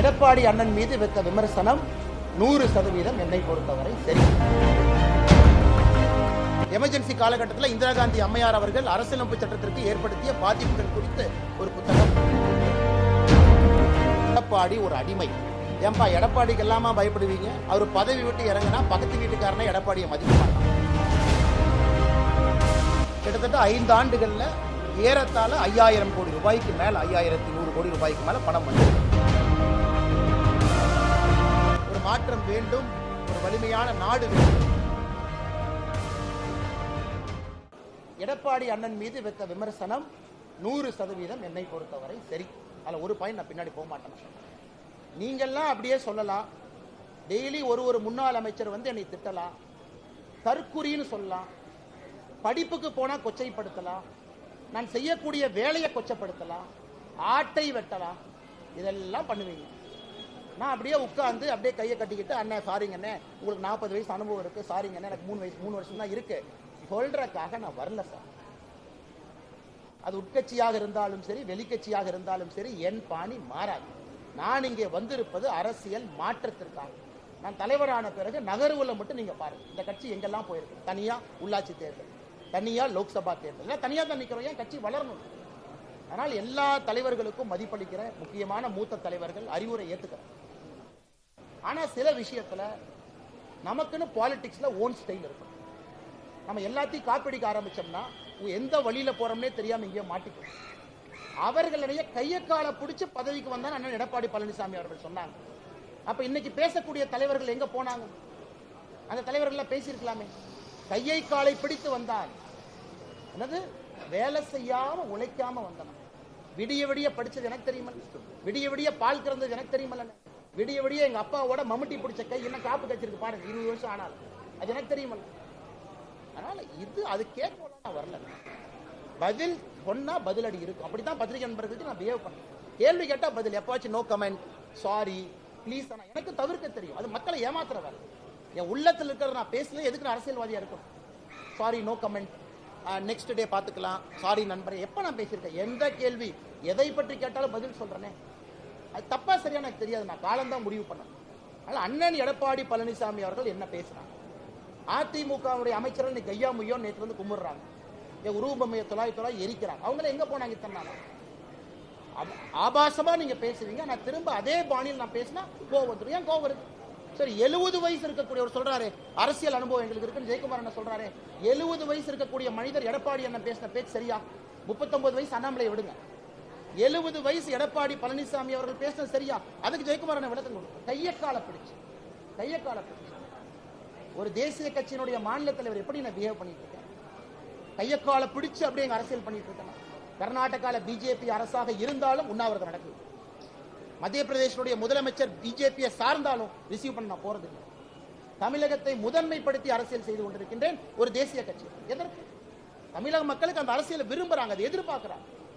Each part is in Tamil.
எடப்பாடி அண்ணன் மீது வைத்த விமர்சனம் நூறு சதவீதம் என்னை பொறுத்தவரை சரி. எமர்ஜென்சி காலகட்டத்தில் இந்திரா காந்தி அம்மையார் அவர்கள் அரசியலமைப்பு சட்டத்திற்கு ஏற்படுத்திய பாதிப்புகள் குறித்து ஒரு புத்தகம். எடப்பாடி ஒரு அடிமை. ஏன்பா எடப்பாடிக்கு எல்லாமா பயப்படுவீங்க? அவர் பதவி விட்டு இறங்கினா பக்கத்து வீட்டுக்காரனை எடப்பாடியை மதிக்க மாட்டான். கிட்டத்தட்ட ஐந்து ஆண்டுகளில் ஏறத்தாழ ஐயாயிரம் கோடி ரூபாய்க்கு மேல் ஐயாயிரத்தி நூறு கோடி ரூபாய்க்கு மேல பணம் வந்து மாற்றம் வேண்டும். ஒரு வலிமையான நாடு வேண்டும். எடப்பாடி அண்ணன் மீது வைத்த விமர்சனம் நூறு சதவீதம் என்னை பொறுத்தவரை சரி. அதில் ஒரு பாயிண்ட் நான் பின்னாடி போக மாட்டேன் நீங்கள்லாம் அப்படியே சொல்லலாம். டெய்லி ஒரு ஒரு முன்னாள் அமைச்சர் வந்து என்னை திட்டலாம். தற்குறின்னு சொல்லலாம். படிப்புக்கு போனா கொச்சைப்படுத்தலாம். நான் செய்யக்கூடிய வேலையை கொச்சப்படுத்தலாம். ஆட்டை வெட்டலாம். இதெல்லாம் பண்ணுவீங்க. நான் அப்படியே உட்காந்து அப்படியே கையை கட்டிக்கிட்டு அண்ணன் சாரிங்கண்ணே உங்களுக்கு நாற்பது வயசு அனுபவம் இருக்கு. சாரிங்கண்ணே எனக்கு மூணு வயசு மூணு வருஷம் தான் இருக்கு. சொல்றதுக்காக நான் வரல சார் அது உட்கட்சியாக இருந்தாலும் சரி வெளிக்கட்சியாக இருந்தாலும் சரி என் பாணி மாறாது. நான் இங்கே வந்திருப்பது அரசியல் மாற்றத்திற்காக. நான் தலைவரான பிறகு நகர்வுல மட்டும் நீங்க பாருங்க. இந்த கட்சி எங்கெல்லாம் போயிருக்கு? தனியா உள்ளாட்சி தேர்தல் தனியா லோக்சபா தேர்தல். தனியாக தனியா தான் நிற்கிறோம் ஏன்? கட்சி வளரணும். அதனால் எல்லா தலைவர்களுக்கும் மதிப்பளிக்கிற முக்கியமான மூத்த தலைவர்கள் அறிவுரை ஏத்துக்கிறேன். ஆனா சில விஷயத்துல நமக்குன்னு பாலிடிக்ஸ்ல ஓன் ஸ்டைல் இருக்கும் நம்ம எல்லாத்தையும் காப்பிடிக்க ஆரம்பிச்சோம்னா எந்த வழியில போறோம்னே தெரியாம இங்கேயோ மாட்டிக்கும் அவர்களுடைய கையை காலை பிடிச்சு பதவிக்கு வந்தா அண்ணன் எடப்பாடி பழனிசாமி அவர்கள் சொன்னாங்க. அப்ப இன்னைக்கு பேசக்கூடிய தலைவர்கள் எங்க போனாங்க? அந்த தலைவர்கள் பேசியிருக்கலாமே. கையை காலை பிடித்து வந்தார் என்னது? வேலை செய்யாம உழைக்காம வந்தன. விடிய விடிய படிச்சது எனக்கு தெரியுமல்ல. விடிய விடிய பால் கறந்தது எனக்கு தெரியுமல்ல. விடிய விடிய எங்க அப்பாவோட மம்முட்டி பிடிச்ச கை என்ன காப்பு கச்சிருக்கு பாருங்க இருபது வருஷம் ஆனால் அது எனக்கு தெரியுமா அதனால இது அது கேட்கல நான் வரல. பதில் சொன்னா பதிலடி இருக்கும். அப்படித்தான் பத்திரிகை நண்பர்களுக்கு நான் பிஹேவ் பண்ணேன். கேள்வி கேட்டா பதில். எப்பாச்சும் நோ கமெண்ட் சாரி ப்ளீஸ் எனக்கு தவிர்க்க தெரியும். அது மக்களை ஏமாத்துற வேலை. என் உள்ளத்தில் இருக்கிறத நான் பேசல எதுக்கு நான் அரசியல்வாதியா இருக்கும் sorry no comment next day பார்த்துக்கலாம். சாரி நண்பரே எப்போ நான் பேசியிருக்கேன்? எந்த கேள்வி? எதை பற்றி கேட்டாலும் பதில் சொல்கிறேனே அது தப்பா சரியா எனக்கு தெரியாது. நான் காலம்தான் முடிவு பண்ணேன். அதனால அண்ணன் எடப்பாடி பழனிசாமி அவர்கள் என்ன பேசுறாங்க? அதிமுகவுடைய அமைச்சர்கள் இன்னைக்கு கையா முய்யோ நேற்று வந்து கும்பிடுறாங்க. என் உருவபொம்மையை தொலாய் தொலாய் எரிக்கிறாங்க. அவங்கள எங்க போனாங்க இத்தனை ஆப- ஆபாசமா நீங்க பேசுவீங்க நான் திரும்ப அதே பாணியில் நான் பேசினா கோவம் வந்துடும் ஏன் கோவம் வருது? சரி எழுபது வயசு இருக்கக்கூடியவர் சொல்றாரு. அரசியல் அனுபவம் எங்களுக்கு இருக்குன்னு ஜெயக்குமார் என்ன சொல்றாரு. எழுபது வயசு இருக்கக்கூடிய மனிதர் எடப்பாடி என்ன பேசின பேச்சு சரியா? முப்பத்தொன்பது வயசு அண்ணாமலை விடுங்க. எழுபது வயசு எடப்பாடி பழனிசாமி அவர்கள் பேசினது சரியா? அதுக்கு ஜெயக்குமார் என்ன விளக்கம் கொடுக்கும் கைய கால பிடிச்சு. கைய கால பிடிச்சு. ஒரு தேசிய கட்சியினுடைய மாநில தலைவர் எப்படி நான் பிஹேவ் பண்ணிட்டு இருக்கேன்? கையக்கால பிடிச்சு அப்படியே எங்க அரசியல் பண்ணிட்டு இருக்கேன். கர்நாடகால பிஜேபி அரசாக இருந்தாலும் உண்ணாவிரதம் நடக்குது. மத்திய பிரதேசனுடைய முதலமைச்சர் பிஜேபியை சார்ந்தாலும் ரிசீவ் பண்ண நான் போறது இல்லை தமிழகத்தை முதன்மைப்படுத்தி அரசியல் செய்து கொண்டிருக்கின்றேன் ஒரு தேசிய கட்சி. எதற்கு? தமிழக மக்களுக்கு அந்த அரசியலை விரும்புறாங்க அதை எதிர்பார்க்கிறாங்க.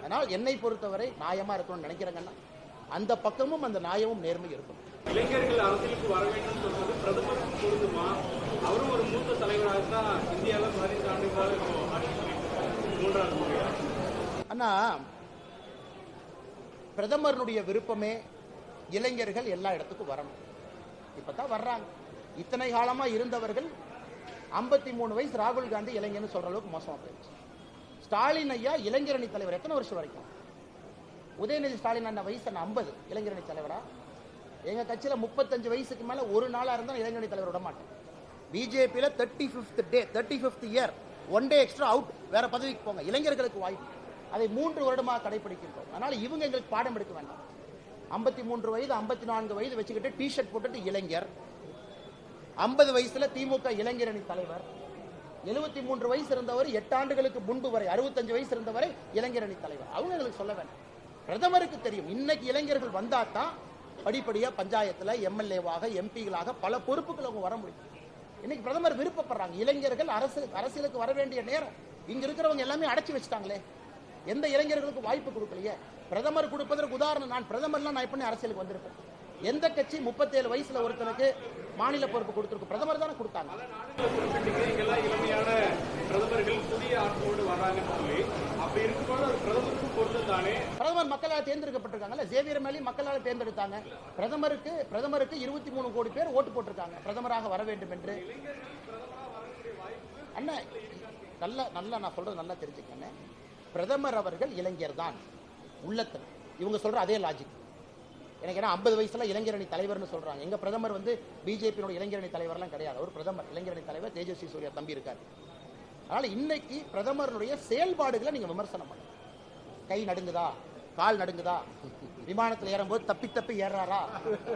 அதனால் என்னை பொறுத்தவரை நியாயமா இருக்கணும்னு நினைக்கிறேங்கன்னா அந்த பக்கமும் அந்த நியாயமும் நேர்மை இருக்கும். இளைஞர்கள் அரசியலுக்கு வர வேண்டும் சொல்றது பிரதமருக்கு பொருந்துமா? அவரும் ஒரு மூத்த தலைவராக தான் இந்தியாவில் பதினைந்து இருக்காரு. மூன்றாவது அண்ணா பிரதமருடைய விருப்பமே இளைஞர்கள் எல்லா இடத்துக்கும் வரணும். இப்பதான் வர்றாங்க. இத்தனை காலமா இருந்தவர்கள் 53 மூணு வயசு ராகுல் காந்தி இளைஞர்னு சொல்ற அளவுக்கு மோசமா போயிடுச்சு. ஸ்டாலின் ஐயா இளைஞரணி தலைவர். எத்தனை வருஷம் வரைக்கும்? உதயநிதி ஸ்டாலின் அண்ணன் வயசு அண்ணன் ஐம்பது. இளைஞரணி தலைவரா? எங்கள் கட்சியில் முப்பத்தஞ்சு வயசுக்கு மேலே ஒரு நாளாக இருந்தால் நான் இளைஞரணி தலைவர் விட மாட்டேன். பிஜேபியில் thirty fifth day thirty fifth year one day extra out வேற பதவிக்கு போங்க. இளைஞர்களுக்கு வாய்ப்பு. அதை மூன்று வருடமாக கடைபிடிக்கின்றோம். அதனால் இவங்க எங்களுக்கு பாடம் எடுக்க வேண்டாம். ஐம்பத்தி மூன்று வயது ஐம்பத்தி நான்கு வயது வச்சுக்கிட்டு டி ஷர்ட் போட்டுட்டு இளைஞர். ஐம்பது வயசுல திமுக இளைஞரணி தலைவர். எழுபத்தி மூன்று வயசு இருந்தவர் எட்டு ஆண்டுகளுக்கு முன்பு வரை அறுபத்தஞ்சு வயசு இருந்தவரை இளைஞர் அணி தலைவர். அவங்க எங்களுக்கு சொல்ல வேண்டாம் பிரதமருக்கு தெரியும். இன்னைக்கு இளைஞர்கள் வந்தா தான் படிப்படியா பஞ்சாயத்துல எம்எல்ஏவாக எம்பிகளாக பல பொறுப்புகள் அவங்க வர முடியும். இன்னைக்கு பிரதமர் விருப்பப்படுறாங்க. இளைஞர்கள் அரசு அரசியலுக்கு வர வேண்டிய நேரம். இங்க இருக்கிறவங்க எல்லாமே அடைச்சு வச்சுட்டாங்களே. எந்த இளைஞர்களுக்கு வாய்ப்பு கொடுக்கலையே. பிரதமர் கொடுப்பதற்கு உதாரணம் நான் பிரதமர்லாம் நான் எப்படி அரசியலுக்கு வந்திருப்பேன். எந்த கட்சி முப்பத்தேழு வயசுல ஒருத்தனுக்கு மாநில பொறுப்பு கொடுத்துருக்கு பிரதமர் தானே கொடுத்தாங்க. வர்றாங்கன்னு சொல்லி அப்படி இருக்கும்போது அது பிரதமருக்கு பொருத்தம் பிரதமர் மக்களால் தேர்ந்தெடுக்கப்பட்டிருக்காங்கல்ல? ஜேவியர் மேலே மக்களால் தேர்ந்தெடுத்தாங்க. பிரதமருக்கு பிரதமருக்கு இருபத்தி மூணு கோடி பேர் ஓட்டு போட்டிருக்காங்க. பிரதமராக வர வேண்டும் என்று. அண்ணா நல்லா நல்லா நான் சொல்றது நல்லா தெரிஞ்சுக்கண்ணே பிரதமர் அவர்கள் இளைஞர் தான். உள்ளத்தில் இவங்க சொல்ற அதே லாஜிக் எனக்கு ஏன்னா ஐம்பது வயசுல இளைஞரணி தலைவர்னு சொல்றாங்க. எங்க பிரதமர் வந்து பிஜேபியோட இளைஞரணி தலைவர்லாம் கிடையாது. அவர் பிரதமர். இளைஞரணி தலைவர் தேஜஸ்வி சூர்யா தம்பி இருக்காரு. அதனால இன்னைக்கு பிரதமருடைய செயல்பாடுகளை நீங்க விமர்சனம் பண்ணுங்க. கை நடுங்குதா? கால் நடுங்குதா? விமானத்தில் ஏறும்போது தப்பி தப்பி ஏறாரா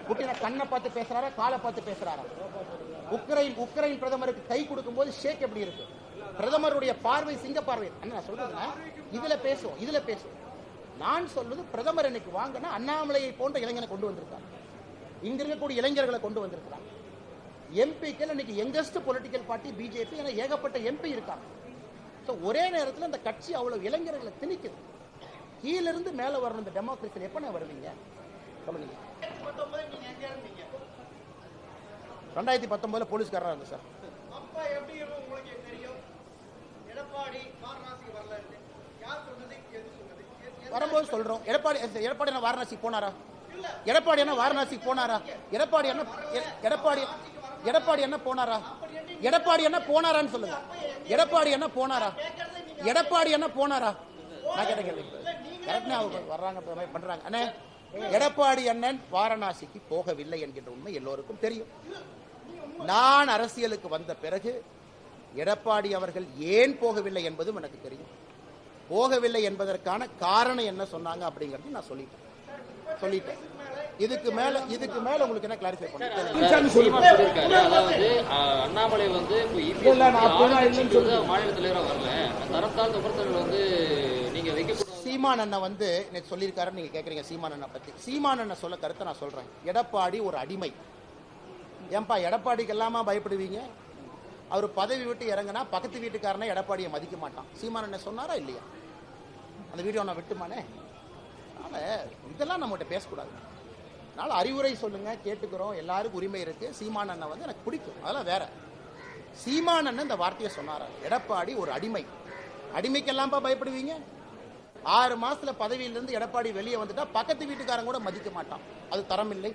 புட்டின கண்ணை பார்த்து பேசுறாரா? காலை பார்த்து பேசுறாரா? உக்ரைன் உக்ரைன் பிரதமருக்கு கை கொடுக்கும் போது ஷேக் எப்படி இருக்கு? பிரதமருடைய பார்வை சிங்க பார்வை. நான் சொல்றதுன்னா இதுல பேசுவோம் இதுல பேசுவோம். நான் சொல்வது பிரதமர் இன்னைக்கு வாங்கினா அண்ணாமலையை போன்ற இளைஞனை கொண்டு வந்திருக்காங்க இங்க இருக்கக்கூடிய இளைஞர்களை கொண்டு வந்திருக்கிறாங்க எம்பிக்கள் இன்னைக்கு யங்கஸ்ட் பொலிட்டிக்கல் பார்ட்டி பிஜேபி என ஏகப்பட்ட எம்பி இருக்காங்க. ஸோ ஒரே நேரத்தில் இந்த கட்சி அவ்வளவு இளைஞர்களை திணிக்குது. கீழிருந்து மேலே வரணும் இந்த டெமோக்ரஸியில் எப்போ வருவீங்க? சொல்லுங்க. ரெண்டாயிரத்தி பத்தொன்பதுல போலீஸ்காரராக இருந்தேன் சார். வரும்போது சொல்றோம். எடப்பாடி எடப்பாடி என்ன வாரணாசி போனாரா? எடப்பாடி என்ன வாரணாசி போனாரா? எடப்பாடி என்ன எடப்பாடி எடப்பாடி என்ன போனாரா? எடப்பாடி என்ன போனாரான்னு சொல்லுங்க. எடப்பாடி என்ன போனாரா? எடப்பாடி என்ன போனாரா? நான் கேட்ட கேள்வி கரெக்டா அவங்க வர்றாங்க பண்றாங்க. அண்ணே எடப்பாடி அண்ணன் வாரணாசிக்கு போகவில்லை என்கின்ற உண்மை எல்லோருக்கும் தெரியும். நான் அரசியலுக்கு வந்த பிறகு எடப்பாடி அவர்கள் ஏன் போகவில்லை என்பதும் எனக்கு தெரியும். போகவில்லை என்பதற்கான காரணம் என்ன சொன்னாங்க அப்படிங்கிறது நான் சொல்லிட்டேன். சொல்லிட்டேன். இதுக்கு மேல இதுக்கு மேல உங்களுக்கு என்ன கிளாரிஃபை பண்ணுங்க அதாவது அண்ணாமலை வந்து இப்போ EPS ஆளுங்கட்சிக்கு வந்து மாநில தலைவரா வரல. தரத்தால் விமர்சனங்கள் வந்து நீங்க வைக்கக்கூடாது. சீமான் அண்ணன் வந்து நேற்று சொல்லியிருக்காருன்னு நீங்க கேக்குறீங்க சீமான் அண்ணன் பத்தி. சீமான் அண்ணன் சொல்ல கருத்தை நான் சொல்றேன். எடப்பாடி ஒரு அடிமை. ஏன்பா எடப்பாடிக்கு எல்லாமா பயப்படுவீங்க? அவர் பதவி விட்டு இறங்குனா பக்கத்து வீட்டுக்காரனே எடப்பாடியை மதிக்க மாட்டான். சீமான் அண்ணன் சொன்னாரா இல்லையா? அந்த வீடியோ நான் விட்டுமானே? அதனால இதெல்லாம் நம்மகிட்ட பேசக்கூடாது. அதனால அறிவுரை சொல்லுங்க கேட்டுக்கிறோம் எல்லாருக்கும் உரிமை இருக்கு. சீமான் அண்ணன் வந்து எனக்கு பிடிக்கும். அதெல்லாம் வேற. சீமான் அண்ணன் இந்த வார்த்தையை சொன்னார். எடப்பாடி ஒரு அடிமை. அடிமைக்கெல்லாம்ப்பா பயப்படுவீங்க? ஆறு மாசத்துல பதவியிலிருந்து எடப்பாடி வெளியே வந்துட்டா பக்கத்து வீட்டுக்காரன் கூட மதிக்க மாட்டான். அது தரம் இல்லை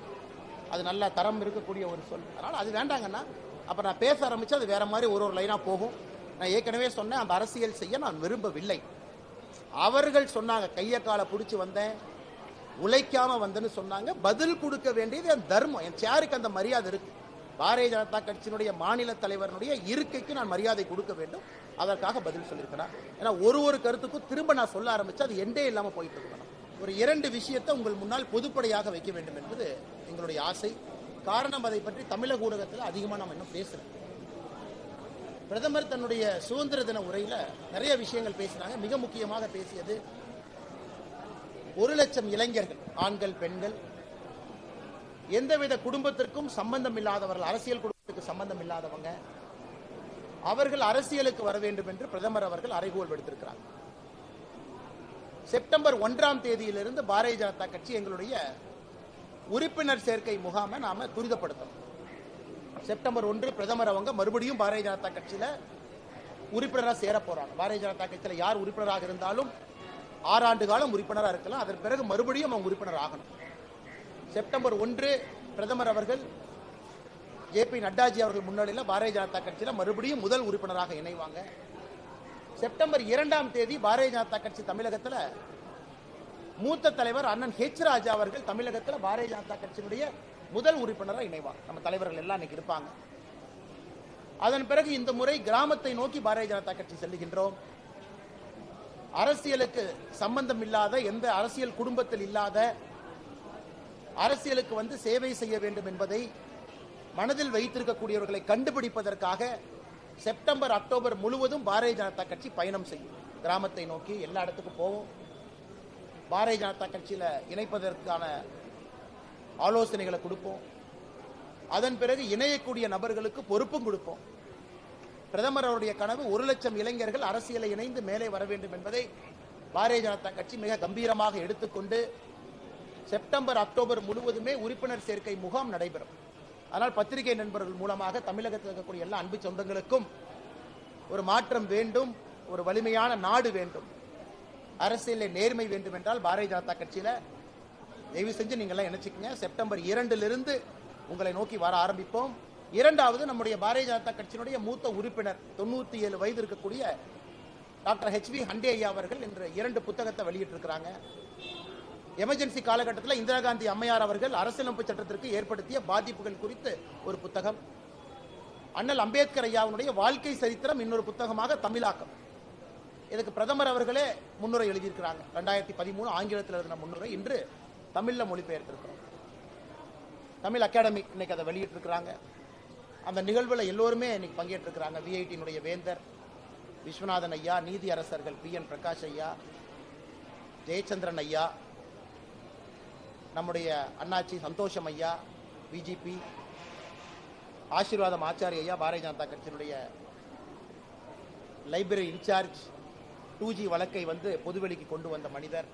அது நல்ல தரம் இருக்கக்கூடிய ஒரு சொல். அதனால அது வேண்டாங்கன்னா அப்ப நான் பேச ஆரம்பிச்சு அது வேற மாதிரி ஒரு ஒரு லைனா போகும். நான் ஏற்கனவே சொன்னேன் அந்த அரசியல் செய்ய நான் விரும்பவில்லை. அவர்கள் சொன்னாங்க கையை காலை பிடிச்சி வந்தேன். உழைக்காம வந்தேன்னு சொன்னாங்க. பதில் கொடுக்க வேண்டியது என் தர்மம். என் சேருக்கு அந்த மரியாதை இருக்கு. பாரதிய ஜனதா கட்சியினுடைய மாநில தலைவரனுடைய இருக்கைக்கு நான் மரியாதை கொடுக்க வேண்டும். அதற்காக பதில் சொல்லியிருக்கிறேன் ஏன்னா ஒரு ஒரு கருத்துக்கும் திரும்ப நான் சொல்ல ஆரம்பிச்சு அது எண்டே இல்லாம போயிட்டு இருக்கணும் ஒரு இரண்டு விஷயத்தை உங்கள் முன்னால் பொதுப்படையாக வைக்க வேண்டும் என்பது எங்களுடைய ஆசை. காரணம் அதை பற்றி தமிழக ஊடகத்தில் அதிகமாக நம்ம இன்னும் பேசுகிறோம் பிரதமர் தன்னுடைய சுதந்திர தின உரையில் நிறைய விஷயங்கள் பேசினாங்க. மிக முக்கியமாக பேசியது ஒரு லட்சம் இளைஞர்கள் ஆண்கள் பெண்கள் எந்தவித குடும்பத்திற்கும் சம்பந்தம் இல்லாதவர்கள் அரசியல் குடும்பத்துக்கு சம்பந்தம் இல்லாதவங்க அவர்கள் அரசியலுக்கு வர வேண்டும் என்று பிரதமர் அவர்கள் அறைகோல் விடுத்திருக்கிறார். செப்டம்பர் ஒன்றாம் தேதியிலிருந்து பாரதிய ஜனதா கட்சி எங்களுடைய உறுப்பினர் சேர்க்கை முகாமை நாம துரிதப்படுத்தணும். செப்டம்பர் ஒன்று பிரதமர் அவங்க மறுபடியும் பாரதிய ஜனதா கட்சியில உறுப்பினராக சேர போறாங்க. பாரதிய ஜனதா கட்சியில யார் உறுப்பினராக இருந்தாலும் ஆறாண்டு காலம் உறுப்பினராக இருக்கலாம். அதன் பிறகு மறுபடியும் அவங்க உறுப்பினர் ஆகணும். செப்டம்பர் ஒன்று பிரதமர் அவர்கள் ஜே பி நட்டாஜி அவர்கள் முன்னிலையில் பாரதிய ஜனதா கட்சியில மறுபடியும் முதல் உறுப்பினராக இணைவாங்க. செப்டம்பர் இரண்டாம் தேதி பாரதிய ஜனதா கட்சி தமிழகத்துல மூத்த தலைவர் அண்ணன் ஹெச் ராஜா அவர்கள் தமிழகத்துல பாரதிய ஜனதா கட்சியினுடைய முதல் உறுப்பினராக இணைவாங்க. நம்ம தலைவர்கள் எல்லாம் இன்னைக்கு இருப்பாங்க. அதன் பிறகு இந்த முறை கிராமத்தை நோக்கி பாரதிய ஜனதா கட்சி செல்லுகின்றோம். அரசியலுக்கு சம்பந்தம் இல்லாத எந்த அரசியல் குடும்பத்தில் இல்லாத அரசியலுக்கு வந்து சேவை செய்ய வேண்டும் என்பதை மனதில் வைத்திருக்கக்கூடியவர்களை கண்டுபிடிப்பதற்காக செப்டம்பர் அக்டோபர் முழுவதும் பாரதிய ஜனதா கட்சி பயணம் செய்யும். கிராமத்தை நோக்கி எல்லா இடத்துக்கும் போவோம். பாரதிய ஜனதா கட்சியில் இணைப்பதற்கான ஆலோசனைகளை கொடுப்போம். அதன் பிறகு இணையக்கூடிய நபர்களுக்கு பொறுப்பும் கொடுப்போம். பிரதமர் அவருடைய கனவு ஒரு லட்சம் இளைஞர்கள் அரசியலை இணைந்து மேலே வர வேண்டும் என்பதை பாரதிய ஜனதா கட்சி மிக கம்பீரமாக எடுத்துக்கொண்டு செப்டம்பர் அக்டோபர் முழுவதுமே உறுப்பினர் சேர்க்கை முகாம் நடைபெறும். ஆனால் பத்திரிகை நண்பர்கள் மூலமாக தமிழகத்தில் இருக்கக்கூடிய எல்லா அன்பு சொந்தங்களுக்கும் ஒரு மாற்றம் வேண்டும் ஒரு வலிமையான நாடு வேண்டும். அரசியலில் நேர்மை வேண்டும் என்றால் பாரதிய ஜனதா கட்சியில தயவு செஞ்சு நீங்க எல்லாம் நினைச்சுக்கங்க செப்டம்பர் இரண்டிலிருந்து உங்களை நோக்கி வர ஆரம்பிப்போம். இரண்டாவது நம்முடைய பாரதிய ஜனதா கட்சியினுடைய மூத்த உறுப்பினர் தொண்ணூத்தி ஏழு வயது இருக்கக்கூடிய டாக்டர் ஹெச் வி ஹண்டே ஐயா அவர்கள் என்ற இரண்டு புத்தகத்தை வெளியிட்டிருக்கிறாங்க. எமர்ஜென்சி காலகட்டத்தில் இந்திரா காந்தி அம்மையார் அவர்கள் அரசியலமைப்பு சட்டத்திற்கு ஏற்படுத்திய பாதிப்புகள் குறித்து ஒரு புத்தகம். அண்ணல் அம்பேத்கர் ஐயாவுடைய வாழ்க்கை சரித்திரம் இன்னொரு புத்தகமாக தமிழாக்கம். இதுக்கு பிரதமர் அவர்களே முன்னுரை எழுதியிருக்கிறாங்க. ரெண்டாயிரத்தி பதிமூணு ஆங்கிலத்தில் எழுதின முன்னுரை இன்று தமிழில் மொழிபெயர்த்திருக்கிறோம். தமிழ் அகாடமி இன்னைக்கு அதை வெளியிட்டிருக்கிறாங்க. அந்த நிகழ்வில் எல்லோருமே இன்னைக்கு பங்கேற்றிருக்கிறாங்க. விஐடியினுடைய வேந்தர் விஸ்வநாதன் ஐயா நீதி அரசர்கள் பி என் பிரகாஷ் ஐயா ஜெயச்சந்திரன் ஐயா நம்முடைய அண்ணாச்சி சந்தோஷம் ஐயா பிஜிபி ஆசீர்வாதம் ஆச்சாரிய ஐயா பாரதிய ஜனதா கட்சியினுடைய லைப்ரரி இன்சார்ஜ் டூ ஜி வழக்கை வந்து பொதுவெளிக்கு கொண்டு வந்த மனிதர்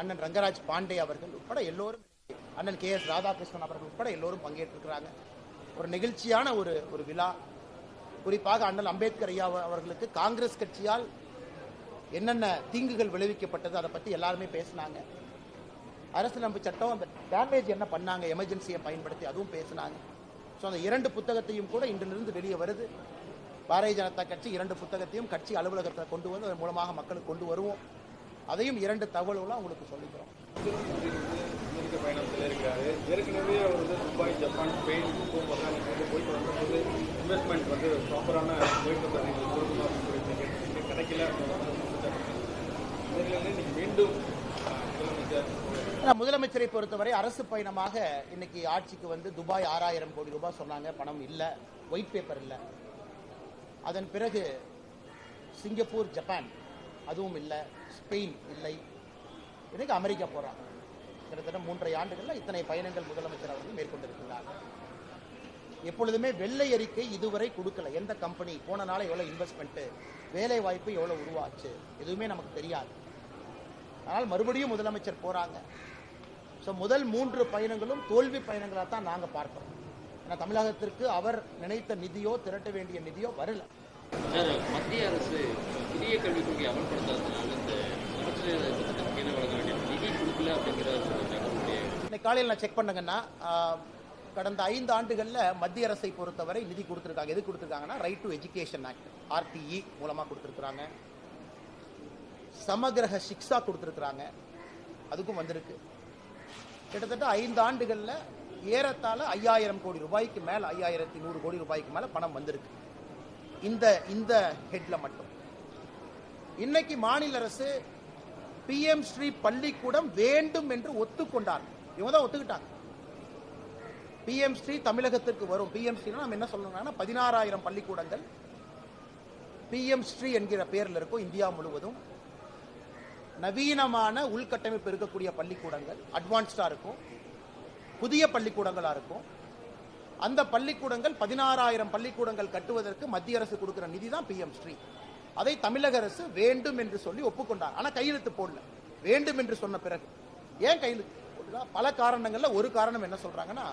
அண்ணன் ரங்கராஜ் பாண்டே அவர்கள் உட்பட எல்லோரும் அண்ணன் கே எஸ் ராதாகிருஷ்ணன் அவர்கள் உட்பட எல்லோரும் பங்கேற்றிருக்கிறாங்க. ஒரு நெகிழ்ச்சியான ஒரு ஒரு விழா. குறிப்பாக அண்ணல் அம்பேத்கர் ஐயா அவர்களுக்கு காங்கிரஸ் கட்சியால் என்னென்ன தீங்குகள் விளைவிக்கப்பட்டது அதை பற்றி எல்லாருமே பேசினாங்க. அரசியலமைப்பு சட்டம் அந்த டேமேஜ் என்ன பண்ணாங்க எமர்ஜென்சியை பயன்படுத்தி அதுவும் பேசினாங்க. ஸோ அந்த இரண்டு புத்தகத்தையும் கூட இன்றிலிருந்து வெளியே வருது. பாரதிய ஜனதா கட்சி இரண்டு புத்தகத்தையும் கட்சி அலுவலகத்தில் கொண்டு வந்து அதன் மூலமாக மக்களுக்கு கொண்டு வருவோம். அதையும் இரண்டு தகவல்களும் உங்களுக்கு சொல்லிக்கிறோம். அமெரிக்க பயணத்தில் இருக்கிறாரு ஏற்கனவே அவர் வந்து துபாய் ஜப்பான் ஸ்பெயின் போகும்போது அன்னைக்கு வந்து போயிட்டு வரும்போது இன்வெஸ்ட்மெண்ட் வந்து ப்ராப்பரான போயிட்டு வந்தது கொடுக்கணும் அப்படின்னு சொல்லிட்டு கிடைக்கல இதில் இன்னைக்கு மீண்டும் அஹ், முதலமைச்சரை. பொறுத்தவரை அரசு பயணமாக இன்னைக்கு ஆட்சிக்கு வந்து துபாய் ஆறாயிரம் கோடி ரூபாய் சொன்னாங்க. பணம் இல்லை ஒயிட் பேப்பர் இல்லை. அதன் பிறகு சிங்கப்பூர் ஜப்பான் அதுவும் இல்லை. ஸ்பெயின் இல்லை. இன்னைக்கு அமெரிக்கா போறாங்க. கிட்டத்தட்ட மூன்றரை ஆண்டுகள்ல இத்தனை பயணங்கள் முதலமைச்சர் அவர்கள் மேற்கொண்டிருக்கிறார். எப்பொழுதுமே வெள்ளை அறிக்கை இதுவரை கொடுக்கல. எந்த கம்பெனி போன நாள் எவ்வளவு இன்வெஸ்ட்மெண்ட் வேலை வாய்ப்பு எவ்வளவு உருவாச்சு? எதுவுமே நமக்கு தெரியாது. ஆனால் மறுபடியும் முதலமைச்சர் போறாங்க. ஸோ முதல் மூன்று பயணங்களும் தோல்வி பயணங்களாக தான் நாங்கள் பார்க்கிறோம். ஏன்னா தமிழகத்திற்கு அவர் நினைத்த நிதியோ திரட்ட வேண்டிய நிதியோ வரல. சார் மத்திய அரசு புதிய கல்விக் கொள்கை அமல்படுத்தாததுனால இந்த சமச்சீர் திட்டத்துக்கு கீழே வழங்க வேண்டிய நிதி அப்படிங்கிற இன்னைக்கு காலையில் நான் செக் பண்ணுங்கன்னா கடந்த ஐந்து ஆண்டுகளில் மத்திய அரசை பொறுத்தவரை நிதி கொடுத்துருக்காங்க. எது கொடுத்துருக்காங்கன்னா right to education act RTE மூலமாக கொடுத்துருக்குறாங்க. சமகிரக சிக்ஸா கொடுத்துருக்குறாங்க. அதுக்கும் வந்திருக்கு. கிட்டத்தட்ட ஐந்து ஆண்டுகளில் ஏறத்தாழ ஐயாயிரம் கோடி ரூபாய்க்கு மேலே ஐயாயிரத்தி நூறு கோடி ரூபாய்க்கு மேலே பணம் வந்திருக்கு. இந்த இந்த ஹெட்ல மட்டும். இன்னைக்கு மாநில அரசு பிஎம் ஸ்ரீ பள்ளிக்கூடம் வேண்டும் என்று ஒத்துக்கொண்டார். இவங்க தான் ஒத்துக்கிட்டாங்க பிஎம் ஸ்ரீ தமிழகத்திற்கு வரும். பிஎம் ஸ்ரீனா நம்ம என்ன சொல்லணும்னா பதினாறாயிரம் பள்ளிக்கூடங்கள். பிஎம் ஸ்ரீ என்கிற பெயரில் இருக்கும் இந்தியா முழுவதும். நவீனமான உள்கட்டமைப்பு இருக்கக்கூடிய பள்ளிக்கூடங்கள் அட்வான்ஸ்டாக இருக்கும். புதிய பள்ளிக்கூடங்களாக இருக்கும். அந்த பள்ளிக்கூடங்கள் பதினாறாயிரம் பள்ளிக்கூடங்கள் கட்டுவதற்கு மத்திய அரசு கொடுக்கிற நிதி தான் பிஎம் ஸ்ரீ அதை தமிழக அரசு வேண்டும் என்று சொல்லி ஒப்புக்கொண்டார். ஆனால் கையெழுத்து போடல. வேண்டும் என்று சொன்ன பிறகு. ஏன் கையெழுத்து போடல? பல காரணங்கள்ல ஒரு காரணம் என்ன சொல்றாங்கன்னா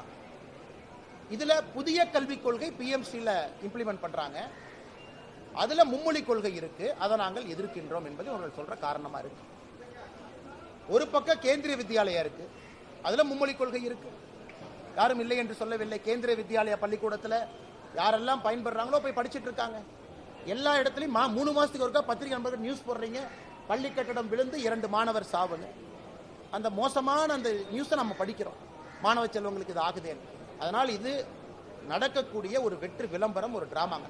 இதுல புதிய கல்விக் கொள்கை பிஎம்சியில் இம்ப்ளிமெண்ட் பண்றாங்க. அதுல மும்மொழி கொள்கை இருக்கு. அதை நாங்கள் எதிர்க்கின்றோம் என்பது அவர்கள் சொல்ற காரணமா இருக்கு. ஒரு பக்கம் கேந்திரிய வித்யாலயா இருக்கு. அதுல மும்மொழி கொள்கை இருக்கு. யாரும் இல்லை என்று சொல்லவில்லை. கேந்திரிய வித்யாலயா பள்ளிக்கூடத்தில் யாரெல்லாம் பயன்படுறாங்களோ போய் படிச்சிட்டு இருக்காங்க. எல்லா இடத்துலயும் மா- மூணு மாசத்துக்கு ஒருக்கா பத்திரிகை நண்பர்கள் நியூஸ் போடுறீங்க. பள்ளி கட்டடம் விழுந்து இரண்டு மாணவர் சாவுன்னு. அந்த மோசமான அந்த நியூஸை நம்ம படிக்கிறோம். மாணவ செல்வங்களுக்கு இது ஆகுதேன்னு அதனால் இது நடக்கக்கூடிய ஒரு வெற்றி விளம்பரம் ஒரு டிராமாங்க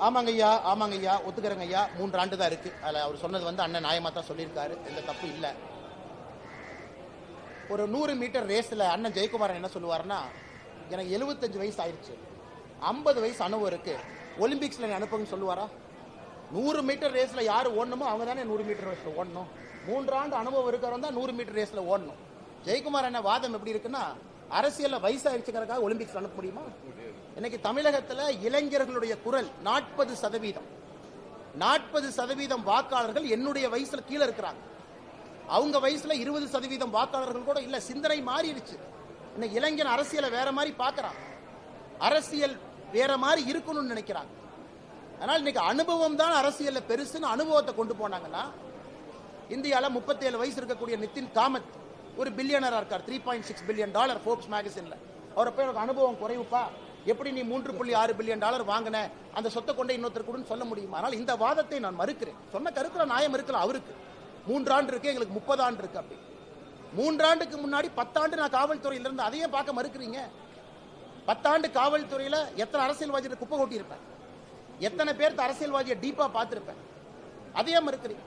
ஆமாங்க ஐயா ஆமாங்க ஐயா ஒத்துக்கிறேங்க ஐயா. மூன்று ஆண்டு தான் இருக்கு. அதில் அவர் சொன்னது வந்து அண்ணன் நியாயமாக தான் சொல்லியிருக்காரு. எந்த தப்பு இல்லை. ஒரு நூறு மீட்டர் ரேஸில் அண்ணன் ஜெயக்குமாரன் என்ன சொல்லுவாருன்னா எனக்கு எழுபத்தஞ்சு வயசு ஆயிடுச்சு ஐம்பது வயசு அனுபவம் இருக்குது ஒலிம்பிக்ஸில் என்னை அனுப்புங்கன்னு சொல்லுவாரா? நூறு மீட்டர் ரேஸில் யார் ஓடணுமோ அவங்க தானே நூறு மீட்டர் ரேஸில் ஓடணும். மூன்றாண்டு அனுபவம் இருக்கிறவங்க தான் நூறு மீட்டர் ரேஸில் ஓடணும். ஜெயக்குமார் என்ன வாதம் எப்படி இருக்குன்னா அரசியலில் வயசாயிருச்சுங்கிறதுக்காக ஒலிம்பிக்ஸ் அனுப்ப முடியுமா? இன்னைக்கு தமிழகத்தில் இளைஞர்களுடைய குரல் நாற்பது சதவீதம். நாற்பது சதவீதம் வாக்காளர்கள் என்னுடைய வயசுல கீழே இருக்கிறாங்க. அவங்க வயசுல இருபது சதவீதம் வாக்காளர்கள் கூட இல்ல சிந்தனை மாறிடுச்சு. இன்னைக்கு இளைஞன் அரசியலை வேற மாதிரி பாக்குறான் அரசியல் வேற மாதிரி இருக்கணும்னு நினைக்கிறாங்க. அதனால இன்னைக்கு அனுபவம் தான் அரசியல்ல பெருசுன்னு அனுபவத்தை கொண்டு போனாங்கன்னா இந்தியாவில் முப்பத்தேழு வயசு இருக்கக்கூடிய நிதின் காமத் ஒரு பில்லியனரா இருக்கார். Three point six billion dollar Forbes மேகசின்ல அவரை போய் எனக்கு அனுபவம் குறைவுப்பா? எப்படி நீ மூன்று புள்ளி ஆறு பில்லியன் டாலர் வாங்கின? அந்த சொத்தை கொண்டே இன்னொருத்தர் கூடன்னு சொல்ல முடியுமா? ஆனால் இந்த வாதத்தை நான் மறுக்கிறேன். சொன்ன கருத்துல நியாயம் இருக்கலாம் அவருக்கு. மூன்றாண்டு இருக்கு எங்களுக்கு முப்பது ஆண்டு இருக்கு அப்படி. மூன்றாண்டுக்கு முன்னாடி பத்தாண்டு நான் காவல்துறையில இருந்து அதையே பார்க்க மறுக்கிறீங்க. பத்தாண்டு காவல்துறையில எத்தனை அரசியல்வாதியை குப்பை கொட்டியிருப்பேன். எத்தனை பேர்த்த அரசியல்வாதியை டீப்பா பார்த்துருப்பேன். அதையே மறுக்கிறீங்க.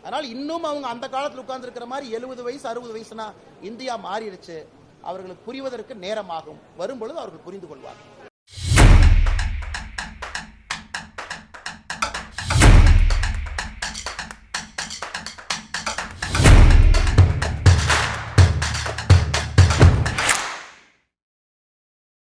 அதனால் இன்னும் அவங்க அந்த காலத்தில் உட்கார்ந்து இருக்கிற மாதிரி எழுபது வயசு அறுபது வயசுனா இந்தியா மாறிடுச்சு. அவர்களுக்கு புரிவதற்கு நேரமாகும். வரும்பொழுது அவர்கள் புரிந்து கொள்வார்கள்.